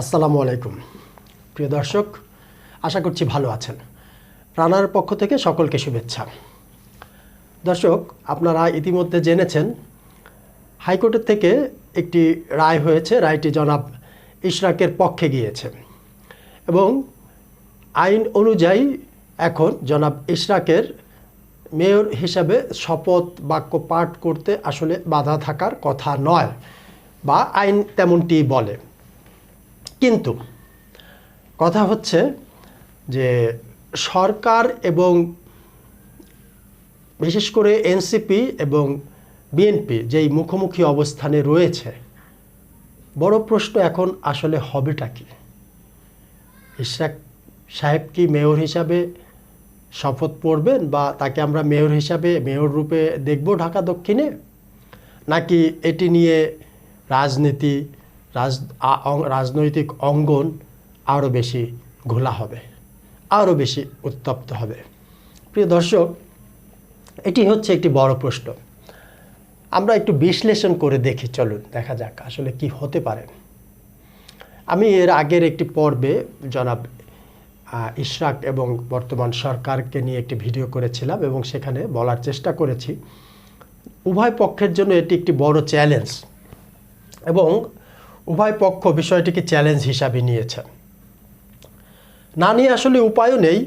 আসসালামু আলাইকুম। প্রিয় দর্শক, আশা করছি ভালো আছেন। রানার পক্ষ থেকে সকলকে শুভেচ্ছা। দর্শক, আপনারা ইতিমধ্যে জেনেছেন, হাইকোর্টের থেকে একটি রায় হয়েছে, রায়টি জনাব ইশরাকের পক্ষে গিয়েছে। এবং আইন অনুযায়ী এখন জনাব ইশরাকের মেয়র হিসাবে শপথ বাক্য পাঠ করতে আসলে বাধা থাকার কথা নয়, বা আইন তেমনটি বলে। কিন্তু কথা হচ্ছে যে সরকার এবং বিশেষ করে এনসিপি এবং বিএনপি যেই মুখোমুখি অবস্থানে রয়েছে, বড় প্রশ্ন এখন আসলে হবেটা কি? ইশরাক সাহেব কি মেয়র হিসাবে শপথ পড়বেন বা তাকে আমরা মেয়র হিসাবে, মেয়র রূপে দেখব ঢাকা দক্ষিণে? নাকি এটি নিয়ে রাজনীতি রাজ রাজনৈতিক অঙ্গন আরও বেশি ঘোলা হবে আরও বেশি উত্তপ্ত হবে। প্রিয় দর্শক, এটি হচ্ছে একটি বড় প্রশ্ন। আমরা একটু বিশ্লেষণ করে দেখি, চলুন দেখা যাক আসলে কি হতে পারে। আমি এর আগের একটি পর্বে জনাব ইশরাক এবং বর্তমান সরকারকে নিয়ে একটি ভিডিও করেছিলাম এবং সেখানে বলার চেষ্টা করেছি। উভয় পক্ষের জন্য এটি একটি বড় চ্যালেঞ্জ এবং উভয় পক্ষ বিষয়টিকে চ্যালেঞ্জ হিসাবে নিয়েছে। না নিয়ে আসলে উপায়ও নেই।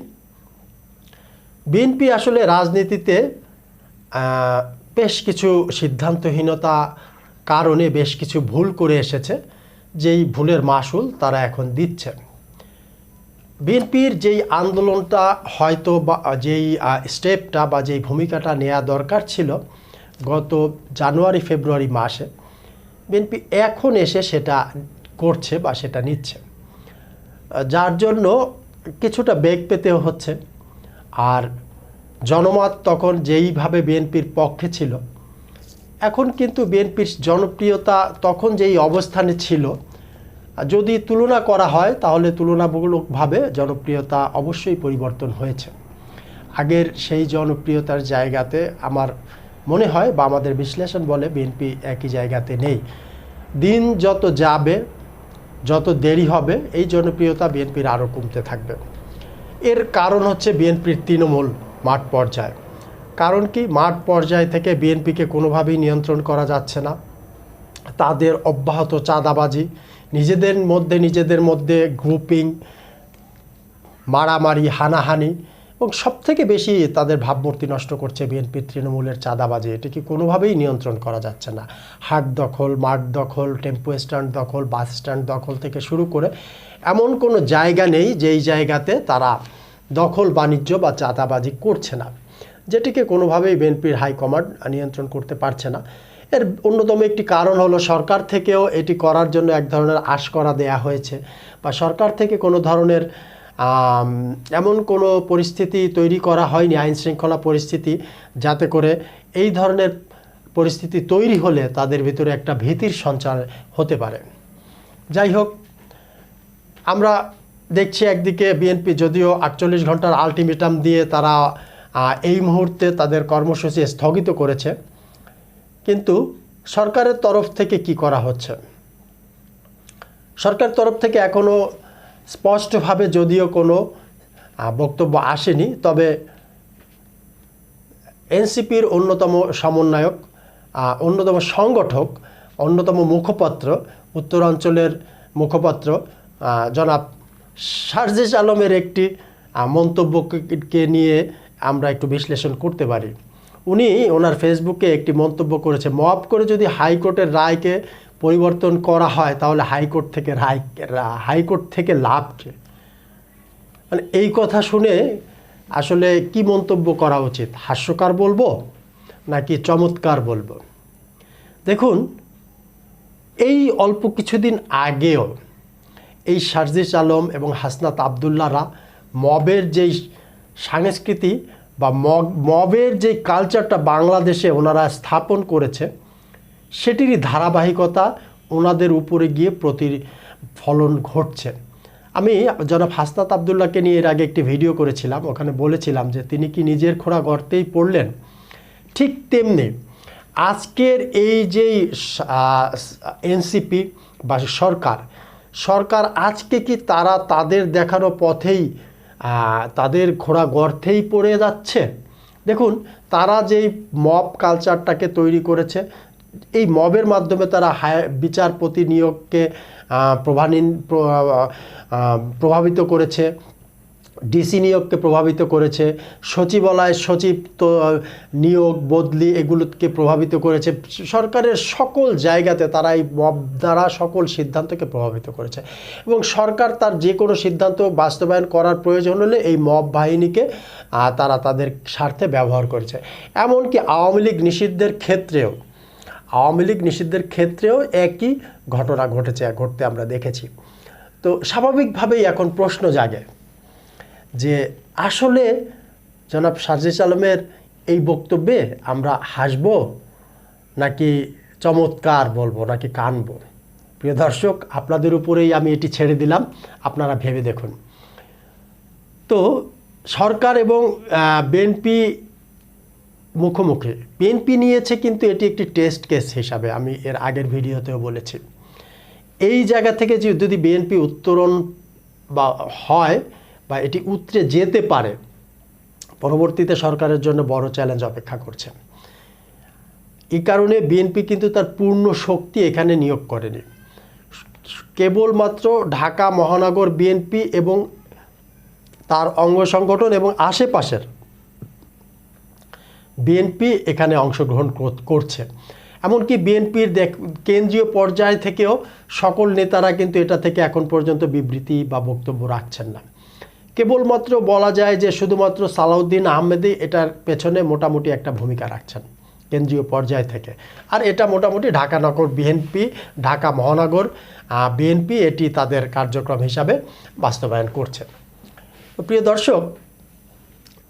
বিএনপি আসলে রাজনীতিতে বেশ কিছু সিদ্ধান্তহীনতা কারণে বেশ কিছু ভুল করে এসেছে। যেই ভুলের মাসুল তারা এখন দিচ্ছে। বিএনপির যেই আন্দোলনটা হয়তো বা, যেই স্টেপটা বা যেই ভূমিকাটা নেওয়া দরকার ছিল গত জানুয়ারি ফেব্রুয়ারি মাসে বিএনপি এখন এসে সেটা করছে বা সেটা নিচ্ছে। যার জন্য কিছুটা বেগ পেতেও হচ্ছে। আর জনমত তখন যেইভাবে বিএনপির পক্ষে ছিল, এখন কিন্তু বিএনপির জনপ্রিয়তা তখন যেই অবস্থানে ছিল, যদি তুলনা করা হয় তাহলে তুলনামূলকভাবে জনপ্রিয়তা অবশ্যই পরিবর্তন হয়েছে। আগের সেই জনপ্রিয়তার জায়গাতে আমার মনে হয় বা আমাদের বিশ্লেষণ বলে বিএনপি একই জায়গাতে নেই। দিন যত যাবে, যত দেরি হবে, এই জনপ্রিয়তা বিএনপির আরও কমতে থাকবে। এর কারণ হচ্ছে বিএনপির তৃণমূল মাঠ পর্যায়ে। কারণ কি? মাঠ পর্যায় থেকে বিএনপিকে কোনোভাবেই নিয়ন্ত্রণ করা যাচ্ছে না। তাদের অব্যাহত চাঁদাবাজি, নিজেদের মধ্যে নিজেদের মধ্যে গ্রুপিং মারামারি, হানাহানি এবং সবথেকে বেশি তাদের ভাবমূর্তি নষ্ট করছে বিএনপির তৃণমূলের চাঁদাবাজি। এটিকে কোনোভাবেই নিয়ন্ত্রণ করা যাচ্ছে না। হাট দখল, মাঠ দখল, টেম্পো স্ট্যান্ড দখল, বাস স্ট্যান্ড দখল থেকে শুরু করে এমন কোনো জায়গা নেই যেই জায়গাতে তারা দখল, বাণিজ্য বা চাঁদাবাজি করছে না। যেটিকে কোনোভাবেই বিএনপির হাইকমান্ড নিয়ন্ত্রণ করতে পারছে না। এর অন্যতম একটি কারণ হলো সরকার থেকেও এটি করার জন্য এক ধরনের আশ করা দেয়া হয়েছে বা সরকার থেকে কোনো ধরনের এমন কোনো পরিস্থিতি তৈরি করা হয়নি, আইন শৃঙ্খলা পরিস্থিতি, যাতে করে এই ধরনের পরিস্থিতি তৈরি হলে তাদের ভিতরে একটা ভীতির সঞ্চার হতে পারে। যাই হোক, আমরা দেখছি একদিকে বিএনপি যদিও আটচল্লিশ ঘণ্টার আলটিমেটাম দিয়ে তারা এই মুহূর্তে তাদের কর্মসূচি স্থগিত করেছে। কিন্তু সরকারের তরফ থেকে কি করা হচ্ছে? সরকার তরফ থেকে এখনও স্পষ্টভাবে যদিও কোনো বক্তব্য আসেনি, তবে এনসিপির অন্যতম সমন্বয়ক অন্যতম সংগঠক, অন্যতম মুখপাত্র, উত্তরাঞ্চলের মুখপাত্র জনাব সার্জিস আলমের একটি মন্তব্যকে নিয়ে আমরা একটু বিশ্লেষণ করতে পারি। উনি ওনার ফেসবুকে একটি মন্তব্য করেছে মপ করে যদি হাইকোর্টের রায়কে পরিবর্তন করা হয়, তাহলে হাইকোর্ট থেকে রায় হাইকোর্ট থেকে লাভ কি? মানে এই কথা শুনে আসলে কি মন্তব্য করা উচিত? হাস্যকার বলব নাকি চমৎকার বলব? দেখুন, এই অল্প কিছুদিন আগেও এই সার্জিস আলম এবং হাসনাত আবদুল্লাহরা মবের যেই সংস্কৃতি বা মবের যে কালচারটা বাংলাদেশে ওনারা স্থাপন করেছে সেটিরই ধারাবাহিকতা ওনাদের উপরে গিয়ে প্রতিফলন ঘটছে। আমি জনাব হাসনাত আবদুল্লাহকে নিয়ে এর আগে একটি ভিডিও করেছিলাম, ওখানে বলেছিলাম যে তিনি কি নিজের খোড়া গর্তেই পড়লেন? ঠিক তেমনি আজকের এই যে এনসিপি বা সরকার সরকার আজকে কি তারা তাদের দেখানো পথেই তাদের ঘোড়া গর্থেই পড়ে যাচ্ছে? দেখুন, তারা যেই মব কালচারটাকে তৈরি করেছে এই মবের মাধ্যমে তারা হায় বিচারপতি নিয়োগকে আহ, প্র- প্রভাবিত করেছে ডিসি নিয়োগকে প্রভাবিত করেছে সচিবালয় সচিব তো নিয়োগ বদলি এগুলোকে প্রভাবিত করেছে সরকারের সকল জায়গাতে তারা এই মব দ্বারা সকল সিদ্ধান্তকে প্রভাবিত করেছে। এবং সরকার তার যে কোনো সিদ্ধান্ত বাস্তবায়ন করার প্রয়োজন হলে এই মব বাহিনীকে তারা তাদের স্বার্থে ব্যবহার করেছে। এমনকি আওয়ামী লীগ নিষিদ্ধের ক্ষেত্রেও আওয়ামী লীগ নিষিদ্ধের ক্ষেত্রেও একই ঘটনা ঘটেছে, ঘটতে আমরা দেখেছি। তো স্বাভাবিকভাবেই এখন প্রশ্ন জাগে যে আসলে জনাব সাজিস আলমের এই বক্তব্যে আমরা হাসব নাকি চমৎকার বলব, নাকি কানবো? প্রিয় দর্শক, আপনাদের উপরেই আমি এটি ছেড়ে দিলাম, আপনারা ভেবে দেখুন। তো সরকার এবং বিএনপি মুখোমুখি। বিএনপি নিয়েছে কিন্তু এটি একটি টেস্ট কেস হিসাবে, আমি এর আগের ভিডিওতেও বলেছি। এই জায়গা থেকে যে যদি বিএনপি উত্তরণ বা হয় বা এটি উতরে যেতে পারে, পরবর্তীতে সরকারের জন্য বড় চ্যালেঞ্জ অপেক্ষা করছে। এই কারণে বিএনপি কিন্তু তার পূর্ণ শক্তি এখানে নিয়োগ করেনি। কেবলমাত্র ঢাকা, মহানগর বিএনপি এবং তার অঙ্গ সংগঠন এবং আশেপাশের বিএনপি এখানে অংশগ্রহণ কর- করছে। এমনকি বিএনপির দেখ কেন্দ্রীয় পর্যায় থেকেও সকল নেতারা কিন্তু এটা থেকে এখন পর্যন্ত বিবৃতি বা বক্তব্য রাখছেন না। কেবলমাত্র বলা যায় যে শুধুমাত্র সালাউদ্দিন আহমেদই এটার পেছনে মোটামুটি একটা ভূমিকা রাখছেন কেন্দ্রীয় পর্যায় থেকে। আর এটা মোটামুটি ঢাকা নগর বিএনপি, ঢাকা মহানগর বিএনপি এটি তাদের কার্যক্রম হিসাবে বাস্তবায়ন করছে। প্রিয় দর্শক,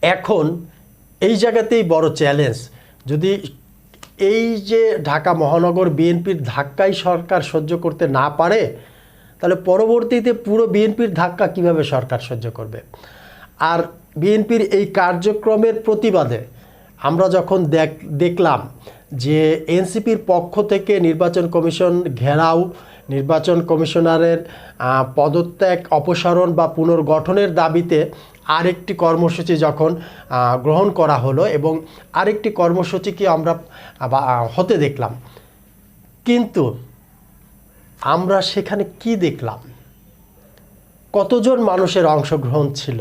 এখন এই জায়গাতেই বড় চ্যালেঞ্জ যদি এই যে ঢাকা মহানগর বিএনপির ধাক্কাই সরকার সহ্য করতে না পারে, তাহলে পরবর্তীতে পুরো বিএনপির ধাক্কা কীভাবে সরকার সহ্য করবে? আর বিএনপির এই কার্যক্রমের প্রতিবাদে আমরা যখন দেখ, দেখলাম যে এনসিপির পক্ষ থেকে নির্বাচন কমিশন ঘেরাও, নির্বাচন কমিশনারের পদত্যাগ, অপসারণ বা পুনর্গঠনের দাবিতে আরেকটি কর্মসূচি যখন গ্রহণ করা হলো এবং আরেকটি কর্মসূচিকে আমরা হতে দেখলাম। কিন্তু আমরা সেখানে কি দেখলাম? কতজন মানুষের অংশগ্রহণ ছিল?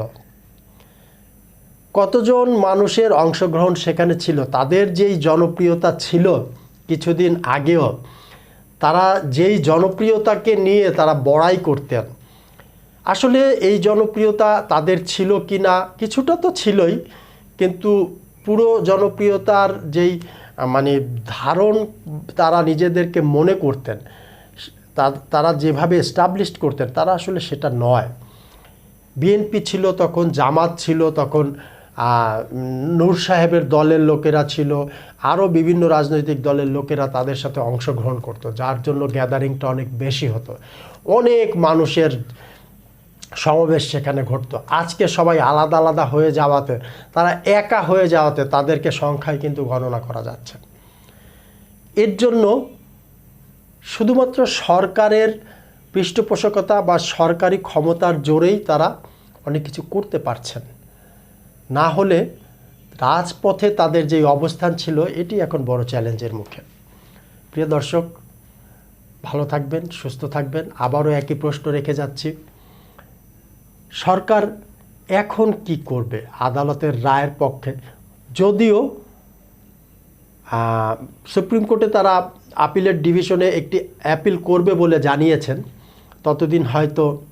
কতজন মানুষের অংশগ্রহণ সেখানে ছিল? তাদের যেই জনপ্রিয়তা ছিল কিছুদিন আগেও, তারা যেই জনপ্রিয়তাকে নিয়ে তারা বড়াই করতেন আসলে এই জনপ্রিয়তা তাদের ছিল কি না কিছুটা তো ছিলই, কিন্তু পুরো জনপ্রিয়তার যেই মানে ধারণ তারা নিজেদেরকে মনে করতেন তারা যেভাবে এস্টাবলিশড করতেন, তারা আসলে সেটা নয়। বিএনপি ছিল তখন, জামাত ছিল তখন নূর সাহেবের দলের লোকেরা ছিল আরও বিভিন্ন রাজনৈতিক দলের লোকেরা তাদের সাথে অংশগ্রহণ করতো, যার জন্য গ্যাদারিংটা অনেক বেশি হতো। অনেক মানুষের সমাবেশ সেখানে ঘটতো। আজকে সবাই আলাদা আলাদা হয়ে যাওয়াতে, তারা একা হয়ে যাওয়াতে তাদেরকে সংখ্যায় কিন্তু গণনা করা যাচ্ছে। এর জন্য শুধুমাত্র সরকারের পৃষ্ঠপোষকতা বা সরকারি ক্ষমতার জোরেই তারা অনেক কিছু করতে পারছেন। না হলে রাজপথে তাদের যে অবস্থান ছিল, এটি এখন বড় চ্যালেঞ্জের মুখে। প্রিয় দর্শক, ভালো থাকবেন, সুস্থ থাকবেন। আবারও একই প্রশ্ন রেখে যাচ্ছি। সরকার এখন কি করবে? আদালতের রায়ের পক্ষে। যদিও সুপ্রিম কোর্টে তারা আপিলের ডিভিশনে একটি অ্যাপিল করবে বলে জানিয়েছেন। ততদিন হয়তো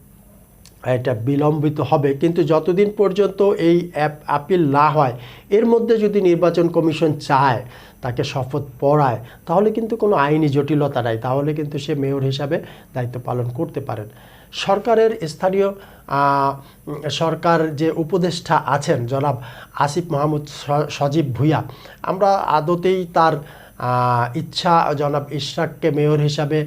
এটা বিলম্বিত হবে। কিন্তু যতদিন পর্যন্ত এই অ্যাপ, আপিল না হয়, এর মধ্যে যদি নির্বাচন কমিশন চায়, তাকে শপথ পড়ায়, তাহলে কিন্তু কোনো আইনি জটিলতা নাই। তাহলে কিন্তু সে মেয়র হিসাবে দায়িত্ব পালন করতে পারেন। সরকারের স্থানীয় সরকার যে উপদেষ্টা আছেন জনাব আসিফ মাহমুদ সজীব ভুইয়া, আমরা আদতেই তার ইচ্ছা জনাব ইশরাককে মেয়র হিসাবে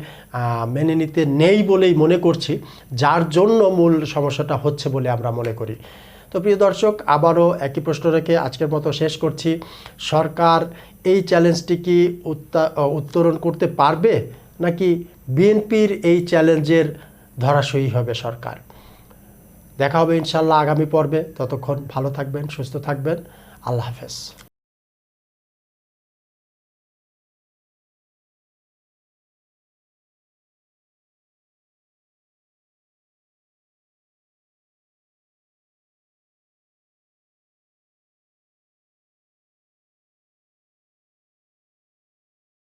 মেনে নিতে নেই বলেই মনে করছি। যার জন্য মূল সমস্যাটা হচ্ছে বলে আমরা মনে করি। তো প্রিয় দর্শক, আবারও একই প্রশ্ন রেখে আজকের মতো শেষ করছি। সরকার এই চ্যালেঞ্জটি কি উত্তা- উত্তরণ করতে পারবে? নাকি বিএনপির এই চ্যালেঞ্জের ধরাশয়ী হবে সরকার। দেখা হবে ইনশাল্লাহ আগামী পর্বে। ততক্ষণ ভালো থাকবেন, সুস্থ থাকবেন। আল্লাহ হাফেজ।